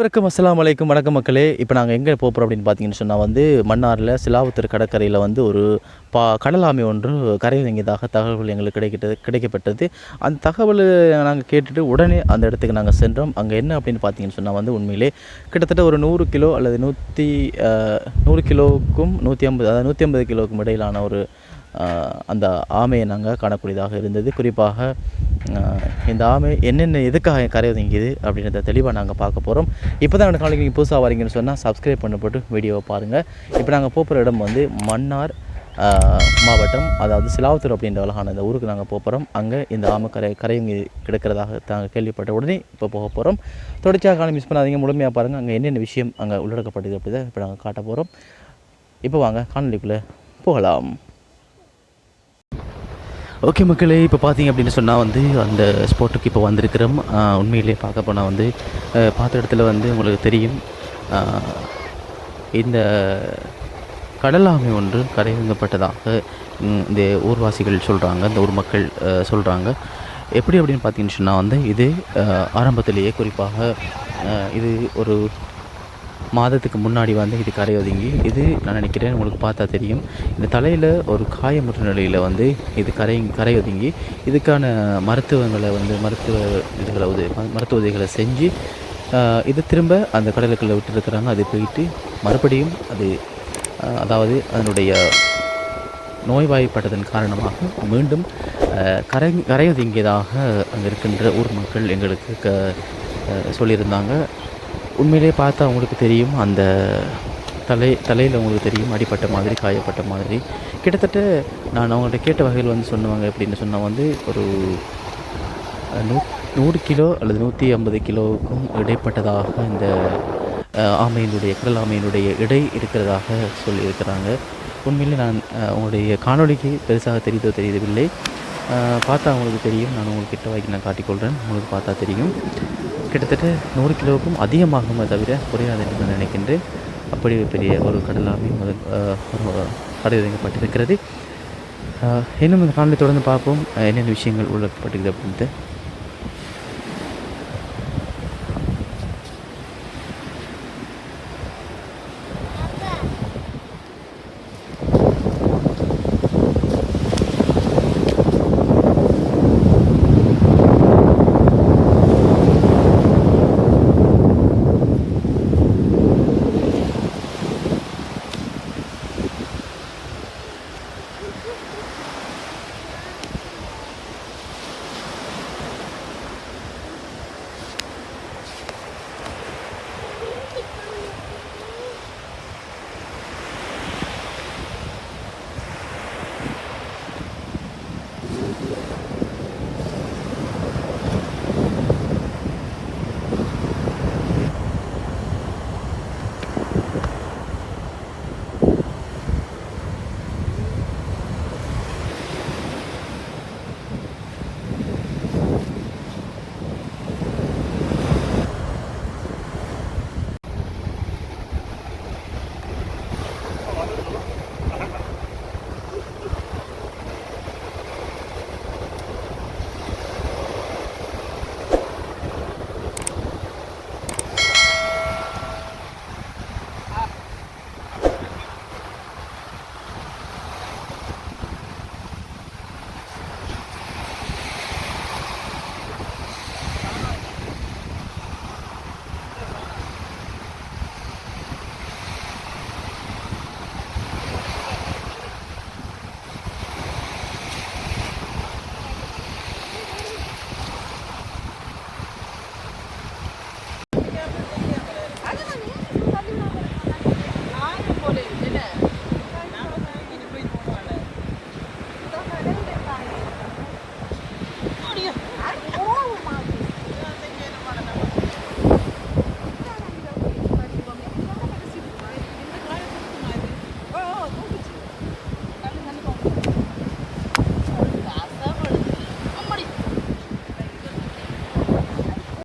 அனைவருக்கும் அஸ்லாம் வலைக்கும் வணக்கம் மக்களே. இப்போ நாங்கள் எங்கே போகிறோம் அப்படின்னு பார்த்தீங்கன்னு சொன்னால் வந்து மன்னாரில் சிலாவுத்தர் கடற்கரையில் வந்து ஒரு பா கடலாமை ஒன்று கரையொதுங்கியதாக தகவல் எங்களுக்கு கிடைக்கிட்டது கிடைக்கப்பட்டது. அந்த தகவல் நாங்கள் கேட்டுட்டு உடனே அந்த இடத்துக்கு நாங்கள் சென்றோம். அங்கே என்ன அப்படின்னு பார்த்தீங்கன்னு சொன்னால் வந்து உண்மையிலே கிட்டத்தட்ட ஒரு நூறு கிலோ அல்லது நூற்றி நூறு கிலோவுக்கும் நூற்றி ஐம்பது அதாவது நூற்றி ஐம்பது கிலோவுக்கும் இடையிலான ஒரு அந்த ஆமையை நாங்கள் காணக்கூடியதாக இருந்தது. குறிப்பாக இந்த ஆமை என்னென்ன எதுக்காக கரை ஒதுங்கிது அப்படின்றத தெளிவாக நாங்கள் பார்க்க போகிறோம் இப்போ தான் எனக்கு நாளைக்கு நீங்கள் புதுசாக வரீங்கன்னு சொன்னால் சப்ஸ்கிரைப் பண்ணப்பட்டு வீடியோவை பாருங்கள் இப்போ நாங்கள் போகிற இடம் வந்து மன்னார் மாவட்டம் அதாவது சிலாவத்தூர் அப்படின்ற அழகான இந்த ஊருக்கு நாங்கள் போகிறோம் அங்கே இந்த ஆமை கரை கிடக்கிறதாக நாங்கள் கேள்விப்பட்ட உடனே இப்போ போக போகிறோம் தொடர்ச்சியாக காலம் மிஸ் பண்ணாதீங்க முழுமையாக பாருங்கள் அங்கே என்னென்ன விஷயம் அங்கே உள்ளடக்கப்பட்டது அப்படி தான் இப்போ நாங்கள் காட்ட போகிறோம் இப்போ வாங்க காணொலிக்குள்ளே போகலாம். ஓகே மக்களே இப்போ பார்த்தீங்க அப்படின்னு சொன்னால் வந்து அந்த ஸ்போர்ட்டுக்கு இப்போ வந்திருக்கிறோம். உண்மையிலே பார்க்க போனால் வந்து பார்த்த இடத்துல வந்து உங்களுக்கு தெரியும். இந்த கடலாமை ஒன்று கரையங்கப்பட்டதாக இந்த ஊர்வாசிகள் சொல்கிறாங்க இந்த ஊர் மக்கள் சொல்கிறாங்க எப்படி அப்படின்னு பார்த்தீங்கன்னு சொன்னால் வந்து இது ஆரம்பத்திலேயே குறிப்பாக இது ஒரு மாதத்துக்கு முன்னாடி வந்து இது கரை ஒதுங்கி இது நான் நினைக்கிறேன் உங்களுக்கு பார்த்தா தெரியும். இந்த தலையில் ஒரு காயமுற்ற நிலையில் வந்து இது கரை கரை ஒதுங்கி இதுக்கான மருத்துவங்களை வந்து மருத்துவ இதுகளை உதவி ம- மருத்துவ உதவிகளை செஞ்சு இது திரும்ப அந்த கடலுக்குள்ளே விட்டுருக்குறாங்க. அது போயிட்டு மறுபடியும் அது அதாவது அதனுடைய நோய்வாய்ப்பட்டதன் காரணமாக மீண்டும் கரை கரையொதுங்கியதாக அங்கே இருக்கின்ற ஊர் மக்கள் எங்களுக்கு க சொல்லியிருந்தாங்க. உண்மையிலே பார்த்தா அவங்களுக்கு தெரியும் அந்த தலை தலையில் அவங்களுக்கு தெரியும் அடிப்பட்ட மாதிரி காயப்பட்ட மாதிரி. கிட்டத்தட்ட நான் அவங்கள்ட்ட கேட்ட வகையில் வந்து சொன்னவங்க எப்படின்னு சொன்னால் வந்து ஒரு நூ நூறு கிலோ அல்லது நூற்றி ஐம்பது கிலோவுக்கும் இடைப்பட்டதாக இந்த ஆமையினுடைய கடல் ஆமையினுடைய இடை இருக்கிறதாக சொல்லியிருக்கிறாங்க. உண்மையிலே நான் உங்களுடைய காணொளிக்கு பெருசாக தெரியுதோ தெரியவில்லை. பார்த்தா அவங்களுக்கு தெரியும். நான் உங்களுக்கு கிட்ட வாங்கி நான் காட்டிக்கொள்கிறேன் உங்களுக்கு பார்த்தா தெரியும். கிட்டத்தட்ட நூறு கிலோவுக்கும் அதிகமாகுமே தவிர குறையாது என்று நான் நினைக்கின்றேன். அப்படி பெரிய ஒரு கடலாகவே முதல் அஹ், இன்னும் இந்த காணொலி தொடர்ந்து பார்ப்போம். என்னென்ன விஷயங்கள் உள்ளப்பட்டிருக்குது அப்படின்ட்டு.